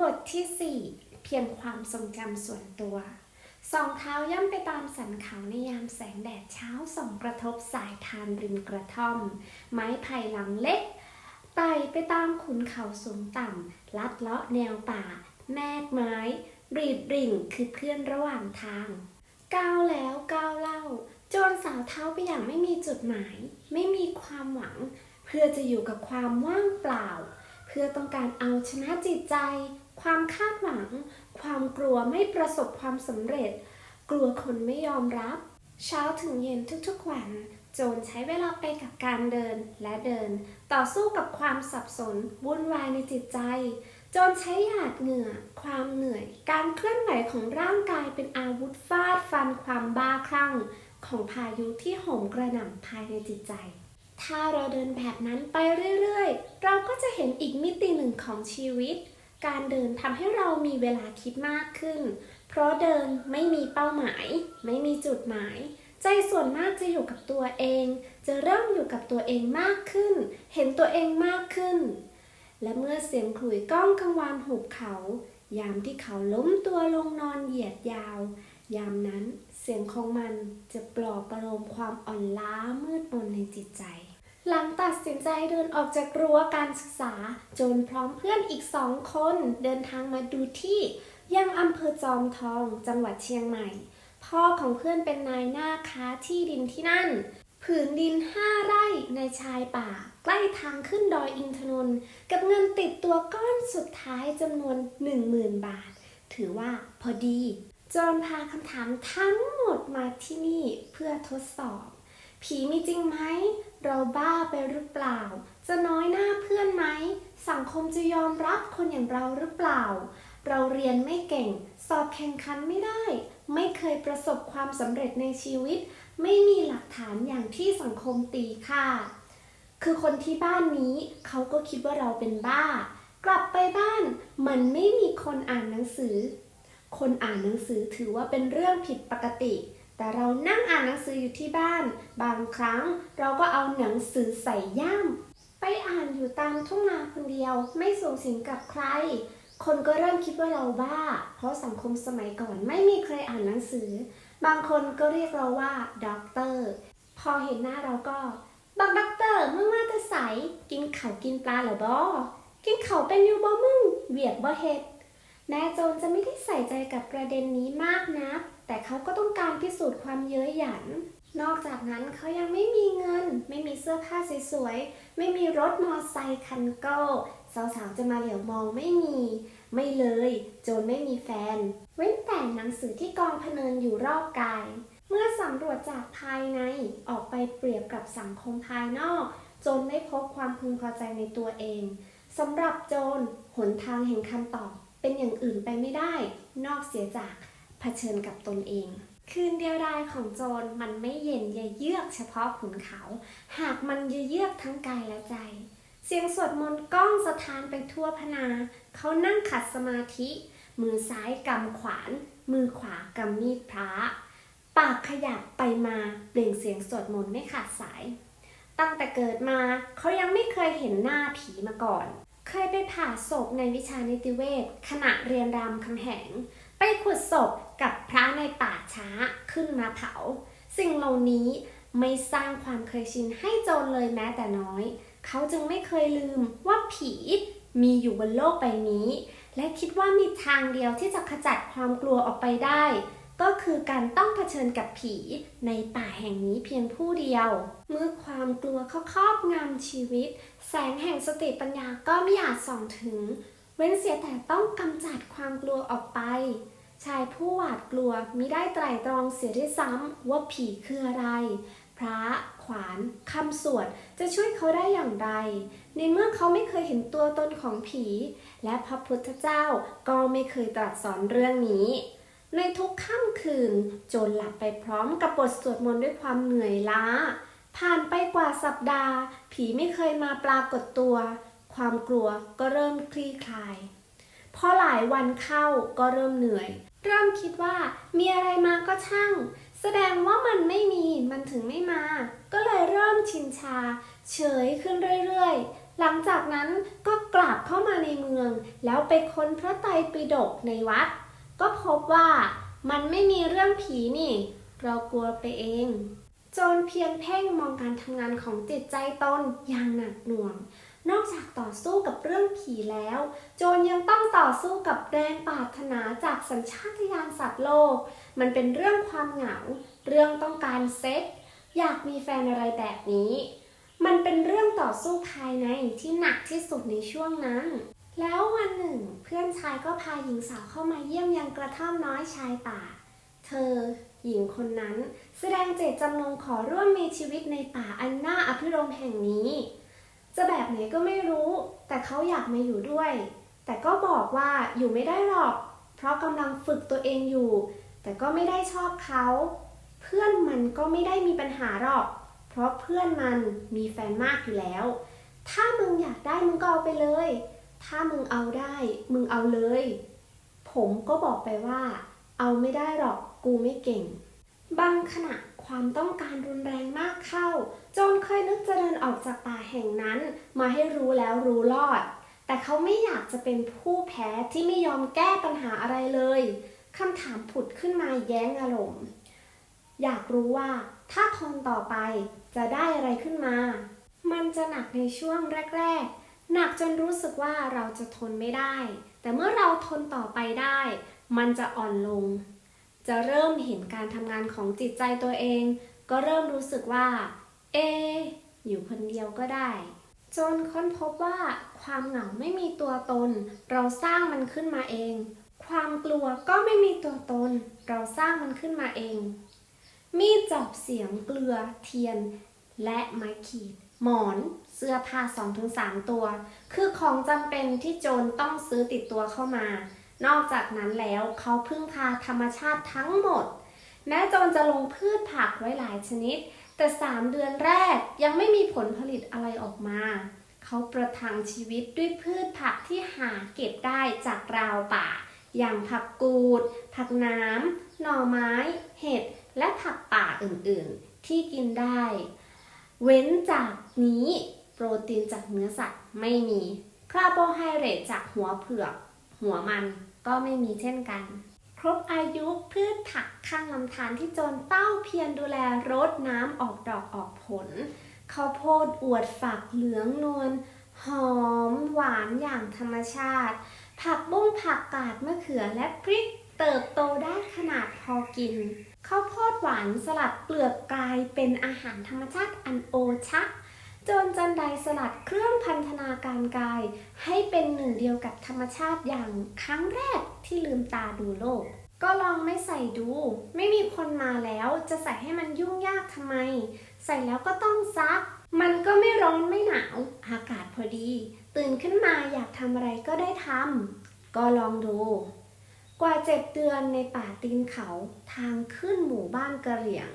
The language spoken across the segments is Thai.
บทที่ 4 เพียงความทรงจำส่วนตัว สองเท้าย่ำไปตามสันเขาในยามแสงแดดเช้าส่องกระทบสายทานริมกระท่อม ไม้ไผ่หลังเล็กไต่ไปตามขุนเขาสูงต่ำ ลัดเลาะแนวป่า แมกไม้ รีดริ่งคือเพื่อนระหว่างทาง ก้าวแล้วก้าวเล่า โจรสาวเท้าไปอย่างไม่มีจุดหมาย ไม่มีความหวัง เพื่อจะอยู่กับความว่างเปล่า เพื่อต้องการเอาชนะจิตใจ ความคาดหวัง ความกลัวไม่ประสบความสำเร็จ กลัวคนไม่ยอมรับ เช้าถึงเย็นทุกๆวัน โจรใช้เวลาไปกับการเดินและเดิน ต่อสู้กับความสับสนวุ่นวายในจิตใจ โจรใช้หยาดเหงื่อ ความเหนื่อย การเคลื่อนไหวของร่างกายเป็นอาวุธฟาดฟันความบ้าคลั่ง ของพายุที่โหมกระหน่ำภายในจิตใจถ้าเราเดินแบบนั้นไปเรื่อย ๆ เราก็จะเห็นอีกมิติหนึ่งของชีวิต การเดินทำให้เรามีเวลาคิดมากขึ้น เพราะเดินไม่มีเป้าหมาย ไม่มีจุดหมาย ใจส่วนมากจะอยู่กับตัวเอง จะเริ่มอยู่กับตัวเองมากขึ้น เห็นตัวเองมากขึ้น และเมื่อเสียงขลุ่ยก้องกังวานหุบเขา ยามที่เขาล้มตัวลงนอนเหยียดยาว ยามนั้นเสียงของมันจะปลอบประโลมความอ่อนล้ามืดมนในจิตใจ หลังตัดสินใจเดินออกจากรั้วการศึกษา จนพร้อมเพื่อนอีกสองคนเดินทางมาดูที่ยังอำเภอจอมทองจังหวัดเชียงใหม่ พ่อของเพื่อนเป็นนายหน้าค้าที่ดินที่นั่น ผืนดินห้าไร่ในชายป่า ใกล้ทางขึ้นดอยอินทนนท์กับเงินติดตัวก้อนสุดท้ายจำนวน10,000บาท ถือว่าพอดีจอนพาคำถามทั้งหมดมาที่นี่เพื่อทดสอบ ผีมีจริงไหม เราบ้าไปหรือเปล่า จะน้อยหน้าเพื่อนไหม สังคมจะยอมรับคนอย่างเราหรือเปล่า เราเรียนไม่เก่ง สอบแข่งขันไม่ได้ ไม่เคยประสบความสำเร็จในชีวิต ไม่มีหลักฐานอย่างที่สังคมตีค่าคือคนที่บ้านนี้เขาก็คิดว่าเราเป็นบ้า กลับไปบ้านมันไม่มีคนอ่านหนังสือ คนอ่านหนังสือถือว่าเป็นเรื่องผิดปกติ แต่เรานั่งานหนังสืออยู่ที่บ้าน บางครั้งเราก็เอาหนังสือใส่ย่ามไปอ่านอยู่ตามทุ่งนาคนเดียวไม่สูงสิงกับใคร คนก็เริ่มคิดว่าเราบ้า เพราะสังคมสมัยก่อนไม่มีใครอ่านหนังสือ บางคนก็เรียกเราว่าด็อกเตอร์ พอเห็นหน้าเราก็บักด็อกเตอร์มึงมาแต่ใสกินเขากินปลาเหรอบอกินเขาเป็นอยู่บ่มึงเวียกบ่เฮ็ดแม้โจรจะไม่ได้ใส่ใจกับประเด็นนี้มากนะ แต่เขาก็ต้องการพิสูจน์ความเย้ยหยัน นอกจากนั้นเขายังไม่มีเงิน ไม่มีเสื้อผ้าสวยๆ ไม่มีรถมอไซค์คันโก้สาวๆจะมาเหลียวมองไม่มี ไม่เลยจรไม่มีแฟน เว้นแต่หนังสือที่กองพเนินอยู่รอบกาย เมื่อสำรวจจากภายในออกไปเปรียบกับสังคมภายนอกจรไม่พบความพึงพอใจในตัวเองสำหรับโจรหนทางแห่งคำตอบ เป็นอย่างอื่นไปไม่ได้ นอกเสียจาก เผชิญกับตนเอง คืนเดียวดายของโจรมันไม่เย็นเยเยือกเฉพาะขุนเขา หากมันเยเยือกทั้งกายและใจ เสียงสวดมนต์ก้องสถานไปทั่วพนา เขานั่งขัดสมาธิ มือซ้ายกำขวาน มือขวากำมีดพระ ปากขยับไปมาเปล่งเสียงสวดมนต์ไม่ขาดสาย ตั้งแต่เกิดมาเขายังไม่เคยเห็นหน้าผีมาก่อน เคยไปผ่าศพในวิชานิติเวชขณะเรียนรามคำแหง ไปขุดศพกับพระในป่าช้าขึ้นมาเผา สิ่งเหล่านี้ไม่สร้างความเคยชินให้โจรเลยแม้แต่น้อย เขาจึงไม่เคยลืมว่าผีมีอยู่บนโลกใบนี้ และคิดว่ามีทางเดียวที่จะขจัดความกลัวออกไปได้ ก็คือการต้องเผชิญกับผีในป่าแห่งนี้เพียงผู้เดียว เมื่อความกลัวเขาครอบงำชีวิต แสงแห่งสติปัญญาก็ไม่อาจส่องถึง เว้นเสียแต่ต้องกำจัดความกลัวออกไป ชายผู้หวาดกลัวมิได้ไตร่ตรองเสียด้วยซ้ำว่าผีคืออะไร พระขวานคำสวดจะช่วยเขาได้อย่างไร ในเมื่อเขาไม่เคยเห็นตัวตนของผี และพระพุทธเจ้าก็ไม่เคยตรัสสอนเรื่องนี้ ในทุกค่ำคืนโจรหลับไปพร้อมกับบทสวดมนต์ด้วยความเหนื่อยล้า ผ่านไปกว่าสัปดาห์ ผีไม่เคยมาปรากฏตัว ความกลัวก็เริ่มคลี่คลายพอหลายวันเข้าก็เริ่มเหนื่อย เริ่มคิดว่ามีอะไรมาก็ช่าง แสดงว่ามันไม่มีมันถึงไม่มา ก็เลยเริ่มชินชา เฉยขึ้นเรื่อยๆ หลังจากนั้นก็กลับเข้ามาในเมือง แล้วไปค้นพระไตรปิฎกในวัด ก็พบว่ามันไม่มีเรื่องผีนี่ เรากลัวไปเองจรเพียงเพ่งมองการทำงานของจิตใจตนอย่างหนักหน่วง นอกจากต่อสู้กับเรื่องผีแล้ว โจรยังต้องต่อสู้กับแรงปรารถนาจากสัญชาตญาณสัตว์โลก มันเป็นเรื่องความเหงา เรื่องต้องการเซ็กอยากมีแฟนอะไรแบบนี้ มันเป็นเรื่องต่อสู้ภายในที่หนักที่สุดในช่วงนั้น แล้ววันหนึ่ง เพื่อนชายก็พาหญิงสาวเข้ามาเยี่ยมยังกระท่อมน้อยชายป่า เธอ หญิงคนนั้น แสดงเจตจำนงขอร่วมมีชีวิตในป่าอันน่าอภิรมแห่งนี้ จะแบบไหนก็ไม่รู้ แต่เขาอยากมาอยู่ด้วย แต่ก็บอกว่าอยู่ไม่ได้หรอก เพราะกำลังฝึกตัวเองอยู่ แต่ก็ไม่ได้ชอบเขา เพื่อนมันก็ไม่ได้มีปัญหาหรอก เพราะเพื่อนมันมีแฟนมากอยู่แล้ว ถ้ามึงอยากได้มึงก็เอาไปเลย ถ้ามึงเอาได้ มึงเอาเลย ผมก็บอกไปว่า เอาไม่ได้หรอก กูไม่เก่ง บางขณะ ความต้องการรุนแรงมากเข้า โจนเคยนึกจะเดินออกจากป่าแห่งนั้น มาให้รู้แล้วรู้รอด แต่เขาไม่อยากจะเป็นผู้แพ้ที่ไม่ยอมแก้ปัญหาอะไรเลยคำถามผุดขึ้นมาแย้งอารมณ์อยากรู้ว่าถ้าทนต่อไปจะได้อะไรขึ้นมา มันจะหนักในช่วงแรก ๆ หนักจนรู้สึกว่าเราจะทนไม่ได้ แต่เมื่อเราทนต่อไปได้ มันจะอ่อนลง จะเริ่มเห็นการทำงานของจิตใจตัวเอง ก็เริ่มรู้สึกว่า เอ อยู่คนเดียวก็ได้ จนค้นพบว่า ความเหงาไม่มีตัวตน เราสร้างมันขึ้นมาเอง ความกลัวก็ไม่มีตัวตน เราสร้างมันขึ้นมาเอง มีดจับเสียงเกลือเทียน และไม้ขีด หมอนเสื้อผ้า2-3 ตัว คือของจำเป็นที่โจรต้องซื้อติดตัวเข้ามา นอกจากนั้นแล้วเขาพึ่งพาธรรมชาติทั้งหมด แม้จรจะลงพืชผักไว้หลายชนิด แต่ 3 เดือนแรกยังไม่มีผลผลิตอะไรออกมา เขาประทังชีวิตด้วยพืชผักที่หาเก็บได้จากราวป่า อย่างผักกูด ผักน้ำหน่อไม้ เห็ด และผักป่าอื่นๆ ที่กินได้ เว้นจากนี้โปรตีนจากเนื้อสัตว์ไม่มีคาร์โบไฮเดรตจากหัวเผือก หัวมัน ก็ไม่มีเช่นกัน ครบอายุพืชผักข้างลำธารที่โจรเป้าเพียรดูแลรดน้ำออกดอกออกผลข้าวโพดอวดฝักเหลืองนวลหอมหวานอย่างธรรมชาติ ผักบุ้งผักกาดมะเขือและพริกเติบโตได้ขนาดพอกินข้าวโพดหวานสลัดเปลือกกลายเป็นอาหารธรรมชาติอันโอชะ จนจันไดสลัดเครื่องพันธนาการกาย ให้เป็นหนึ่งเดียวกับธรรมชาติอย่างครั้งแรกที่ลืมตาดูโลก ก็ลองไม่ใส่ดู ไม่มีคนมาแล้วจะใส่ให้มันยุ่งยากทำไม ใส่แล้วก็ต้องซัก มันก็ไม่ร้อนไม่หนาว อากาศพอดี ตื่นขึ้นมาอยากทำอะไรก็ได้ทำก็ลองดู กว่าเจ็ดเดือนในป่าตีนเขาทางขึ้นหมู่บ้านกระเหรี่ยง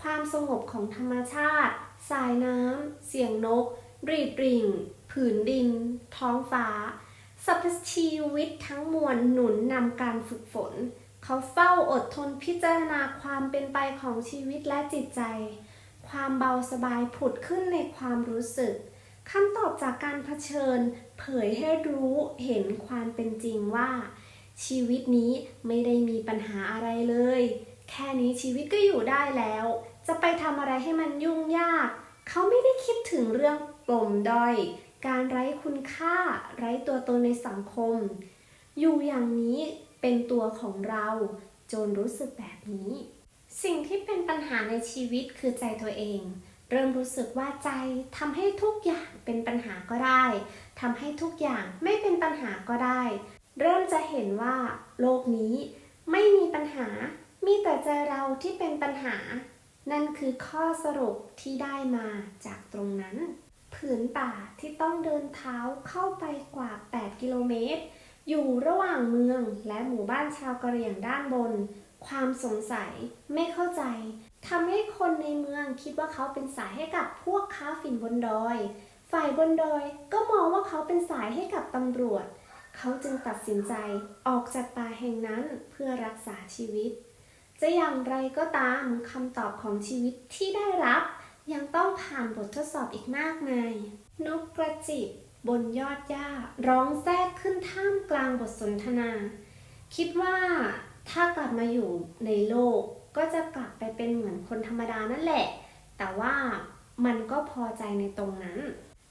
ความสงบของธรรมชาติ สายน้ำ เสียงนก รีดริ่ง ผืนดิน ท้องฟ้าสรรพชีวิตทั้งมวลหนุนนำการฝึกฝน เขาเฝ้าอดทนพิจารณาความเป็นไปของชีวิตและจิตใจ ความเบาสบายผุดขึ้นในความรู้สึกคำตอบจากการเผชิญ เผยให้รู้เห็นความเป็นจริงว่า ชีวิตนี้ไม่ได้มีปัญหาอะไรเลย แค่นี้ชีวิตก็อยู่ได้แล้ว จะไปทำอะไรให้มันยุ่งยาก เขาไม่ได้คิดถึงเรื่องปลมด้อย การไร้คุณค่า ไร้ตัวตนในสังคม อยู่อย่างนี้เป็นตัวของเราจนรู้สึกแบบนี้ สิ่งที่เป็นปัญหาในชีวิตคือใจตัวเอง เริ่มรู้สึกว่าใจทำให้ทุกอย่างเป็นปัญหาก็ได้ทำให้ทุกอย่างไม่เป็นปัญหาก็ได้ เริ่มจะเห็นว่า โลกนี้ไม่มีปัญหา มีแต่ใจเราที่เป็นปัญหา นั่นคือข้อสรุปที่ได้มาจากตรงนั้น ผืนป่าที่ต้องเดินเท้าเข้าไปกว่า 8 กิโลเมตร อยู่ระหว่างเมืองและหมู่บ้านชาวกะเหรี่ยงด้านบน ความสงสัยไม่เข้าใจทำให้คนในเมืองคิดว่าเขาเป็นสายให้กับพวกค้าฝิ่นบนดอย ฝ่ายบนดอยก็มองว่าเขาเป็นสายให้กับตำรวจ เขาจึงตัดสินใจออกจากป่าแห่งนั้นเพื่อรักษาชีวิต จะอย่างไรก็ตามคำตอบของชีวิตที่ได้รับ ยังต้องผ่านบททดสอบอีกมากมาย นกกระจิบบนยอดหญ้า ร้องแทรกขึ้นท่ามกลางบทสนทนา คิดว่าถ้ากลับมาอยู่ในโลกก็จะกลับไปเป็นเหมือนคนธรรมดานั่นแหละ แต่ว่ามันก็พอใจในตรงนั้น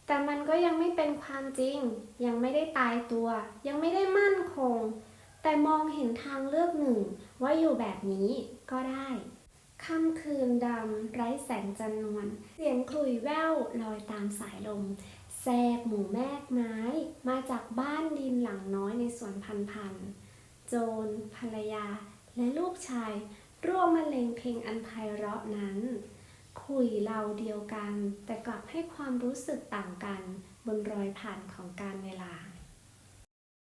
แต่มันก็ยังไม่เป็นความจริง ยังไม่ได้ตายตัว ยังไม่ได้มั่นคง แต่มองเห็นทางเลือกหนึ่งว่าอยู่แบบนี้ก็ได้ค่ำคืนดำไร้แสงจันนวลเสียงคลุยแว่วลอยตามสายลมแทรกหมู่แมกไม้ มาจากบ้านดินหลังน้อยในสวนพันพันโจรภรรยา และลูกชาย ร่วมมาเลงเพลงอันไพเราะนั้น คุยเราเดียวกัน แต่กลับให้ความรู้สึกต่างกัน บนรอยผ่านของการเวลา